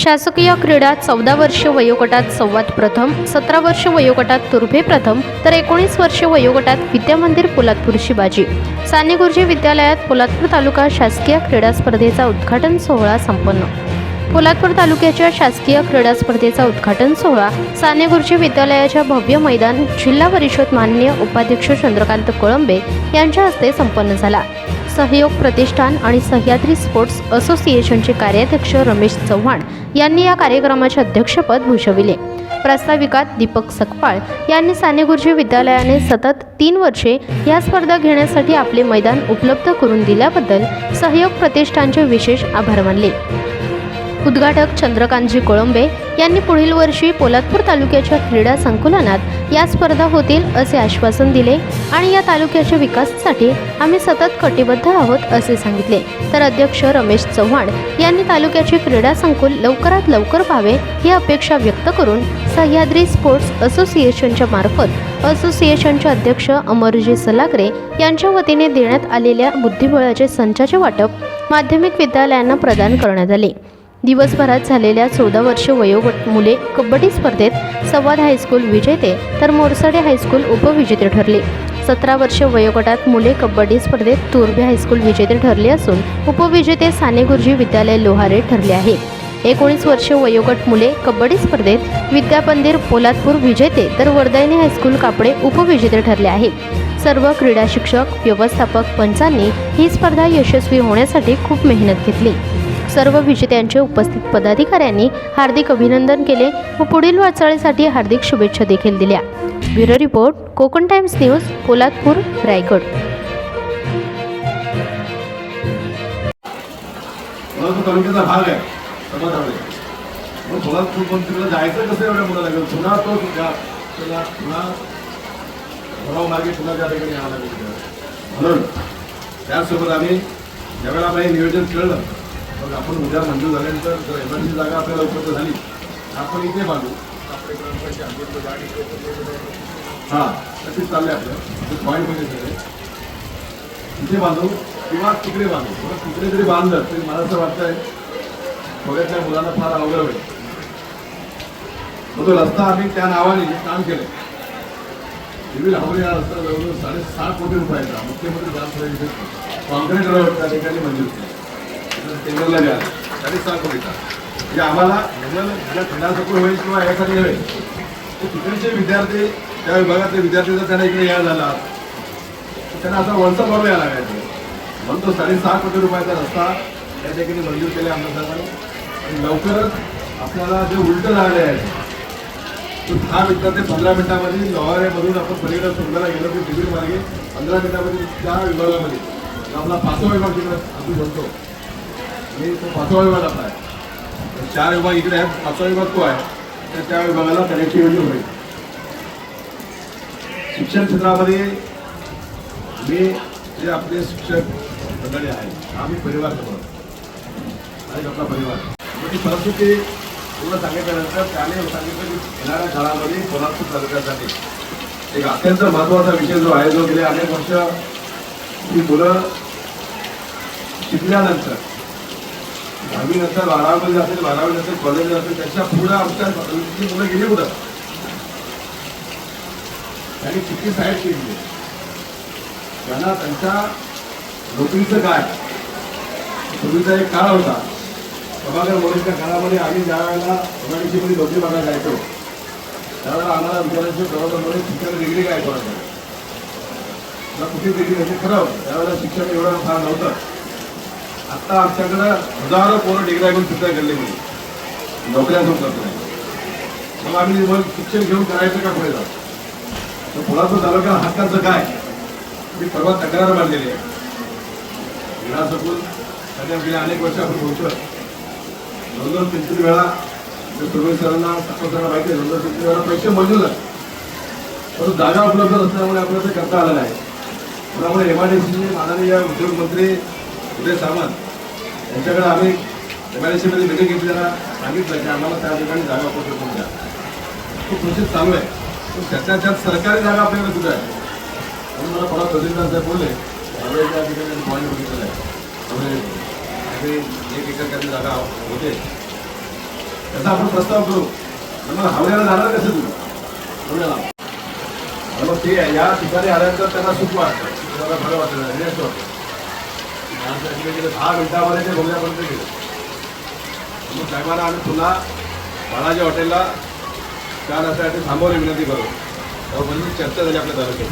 शासकीय क्रीडा चौदा वर्ष वयोगटात संवाद प्रथम सतरा वर्ष वयोगटात तुर्भे प्रथम तर एकोणीस वर्ष वयोगटात विद्यामंदिर पोलादपूरची बाजी साने गुरुजी विद्यालयात पोलादपूर तालुका शासकीय क्रीडा स्पर्धेचा उद्घाटन सोहळा संपन्न. पोलादपूर तालुक्याच्या शासकीय क्रीडा स्पर्धेचा उद्घाटन सोहळा साने गुरुजी विद्यालयाच्या भव्य मैदान जिल्हा परिषद माननीय उपाध्यक्ष चंद्रकांत कोळंबे यांच्या हस्ते संपन्न झाला. सहयोग प्रतिष्ठान आणि सह्याद्री स्पोर्ट्स असोसिएशनचे कार्याध्यक्ष रमेश चव्हाण यांनी या कार्यक्रमाचे अध्यक्षपद भूषविले. प्रास्ताविकात दीपक सकपाळ यांनी साने गुरुजी विद्यालयाने सतत तीन वर्षे या स्पर्धा घेण्यासाठी आपले मैदान उपलब्ध करून दिल्याबद्दल सहयोग प्रतिष्ठानचे विशेष आभार मानले. उद्घाटक चंद्रकांतजी कोळंबे यांनी पुढील वर्षी पोलादपूर तालुक्याच्या क्रीडा संकुलनात या स्पर्धा होतील असे आश्वासन दिले आणि या तालुक्याच्या विकासासाठी आम्ही सतत कटिबद्ध आहोत असे सांगितले. तर अध्यक्ष रमेश चव्हाण यांनी तालुक्याचे क्रीडा संकुल लवकरात लवकर व्हावे ही अपेक्षा व्यक्त करून सह्याद्री स्पोर्ट्स असोसिएशनच्या मार्फत असोसिएशनचे अध्यक्ष अमरजी सलागरे यांच्या वतीने देण्यात आलेल्या बुद्धिबळाचे संचाचे वाटप माध्यमिक विद्यालयांना प्रदान करण्यात आले. दिवसभरात झालेल्या चौदा वर्ष वयोगट मुले कबड्डी स्पर्धेत संवाद हायस्कूल विजेते तर मोरसाडे हायस्कूल उपविजेते ठरले. सतरा वर्ष वयोगटात मुले कबड्डी स्पर्धेत तुर्भे हायस्कूल विजेते ठरले असून उपविजेते साने गुरुजी विद्यालय लोहारे ठरले आहे. एकोणीस वर्ष वयोगट मुले कबड्डी स्पर्धेत विद्यापंदिर पोलादपूर विजेते तर वर्धायनी हायस्कूल कापडे उपविजेते ठरले आहे. सर्व क्रीडा शिक्षक व्यवस्थापक पंचांनी ही स्पर्धा यशस्वी होण्यासाठी खूप मेहनत घेतली. सर्व विजेत्यांचे उपस्थित पदाधिकाऱ्यांनी हार्दिक अभिनंदन केले व पुढील वाटचालीसाठी हार्दिक शुभेच्छा देखील दिल्या. Bureau report Konkan Times news Poladpur Raigad. तालुक्याचा भाग आहे. सोलापूर पण तिकडे जायचं कसं एवढ्या लागेल? पुन्हा तो त्याला पुन्हा भराव पुन्हा त्या ठिकाणी यावं लागेल. म्हणून त्यासोबत आम्ही ज्यावेळेला आम्हाला नियोजन केलं मग आपण उद्या मंजूर झाल्यानंतर जर जागा आपल्याला उपलब्ध झाली आपण इथे बांधू आपल्या ग्रामपंचायत आंदोलन गाडी हां तसेच चालले आपलं. पॉईंटमध्ये सगळे इथे बांधू किंवा तिकडे बांधू. किंवा तिकडे जरी बांधलं तरी मला असं वाटतंय थोड्यातल्या मुलांना फार अवघड होईल. मग तो रस्ता आम्ही त्या नावाने काम केलं सिव्हिल हावरी हा रस्ता जवळजवळ साडेसात कोटी रुपयाचा मुख्यमंत्री जास्त कॉन्क्रीट रोड त्या ठिकाणी मंजूर केला टेंडरला द्या साडेसहा कोटीचा म्हणजे आम्हाला ज्याला क्रीडासपूर होईल किंवा यासाठी होईल ते तिकडचे विद्यार्थी त्या विभागातले विद्यार्थी जर त्यांना इकडे यायला झाला त्यांना असा वळसा बरोबर यायला लागायचं म्हणून तो साडेसहा कोटी रुपयाचा रस्ता त्या ठिकाणी मंजूर केला आमदार आणि लवकरच आपल्याला जे उलटं झाले आहे तो दहा मिनिटात ते पंधरा मिनिटामध्ये लोहाऱ्यामधून आपण पलीकडे सुंदरला गेलो की डिग्री मार्गे पंधरा मिनिटामध्ये त्या विभागामध्ये आपला पाचवा विभाग तिकडे आपण म्हणतो आणि तो पाचवा विभाग आहे. चार विभाग इकडे आहेत. पाचवा विभाग तो आहे. तर त्या विभागाला कनेक्टिव्हिटी होईल शिक्षण क्षेत्रामध्ये मी जे आपले शिक्षक मंडळी आहेत आम्ही परिवार समोर आणि आपला परिवार. म्हणजे परंतु परिस्थिती पूर्ण सांगितल्यानंतर त्याने सांगितलं की येणाऱ्या काळामध्ये कोल्हापूर तालुक्यासाठी एक अत्यंत महत्त्वाचा विषय जो आहे जो गेले अनेक वर्ष ही मुलं शिकल्यानंतर दहावी नंतर बारावीमध्ये असेल बारावी नंतर कॉलेज असेल त्याच्या पुढे आमच्या मुलं गेली कुठं? त्यांनी किती साहेब केली? त्यांना त्यांच्या नोकरीचं काय? पूर्वीचा एक काळ होता. प्रभाकर मोरेच्या काळामध्ये आम्ही ज्या वेळेला मध्ये नोकरी बघायला जायचो त्यावेळेला आम्हाला विचारायचं प्रभाकर मोरे शिक्षण डिग्री काय? करायचं कुठे डिग्री घ्यायची खरं त्यावेळेला शिक्षण एवढं फार नव्हतं. आत्ता आमच्याकडं हजारो पोरं डिग्र्या घेऊन सुद्धा गेले म्हणजे नोकऱ्या घेऊन करतो नाही. मग आम्ही मग शिक्षण घेऊन करायचं का पुढे जाऊ? तर पोलापूर तालुक्याला हक्काचं काय? मी परवा तक्रार मांडलेली आहे. क्रीडा सकूल सगळ्या गेल्या अनेक वर्ष आपण बोलतोय. दोन दोन तीन तीन वेळा सुरवेश सरांना सरांना माहिती आहे दोन दोन तीन तीन वेळा पैसे मंजूर झाले. परंतु जागा उपलब्ध नसल्यामुळे आपल्याला ते करता आलं नाही. त्यामुळे एम माननीय उद्योगमंत्री उदय सावंत यांच्याकडे आम्ही एम आय डी सीमध्ये मिटिंग घेतली त्यांना सांगितलं की आम्हाला त्या ठिकाणी जागा उपलब्ध करून द्या. तो प्रोसेस चालू आहे. पण त्याच्या त्यात सरकारी जागा आपल्याकडे कुठे आहे. म्हणून मला परवा तहसीलदार साहेब बोलले त्यावेळी त्या ठिकाणी पॉईंट बघितलेला आहे. त्यामुळे एक एकर काहीतरी जागा होते. त्याचा आपण प्रस्ताव करू. आणि मग हावड्याला जाणार कसं तुम्ही? हावड्याला मग ते या ठिकाणी आल्यानंतर त्यांना सुख वाटतं. त्यांना बरं वाटतं रिलॅक्स वाटतं आणि आता इकडे गेले दहा मिनिटामध्ये ते बघण्यापर्यंत गेलं. मग साहेबांना आम्ही पुन्हा बालाजी हॉटेलला त्या रस्त्यासाठी थांबवली विनंती करू. त्यावर चर्चा झाली आपल्या तालुक्यात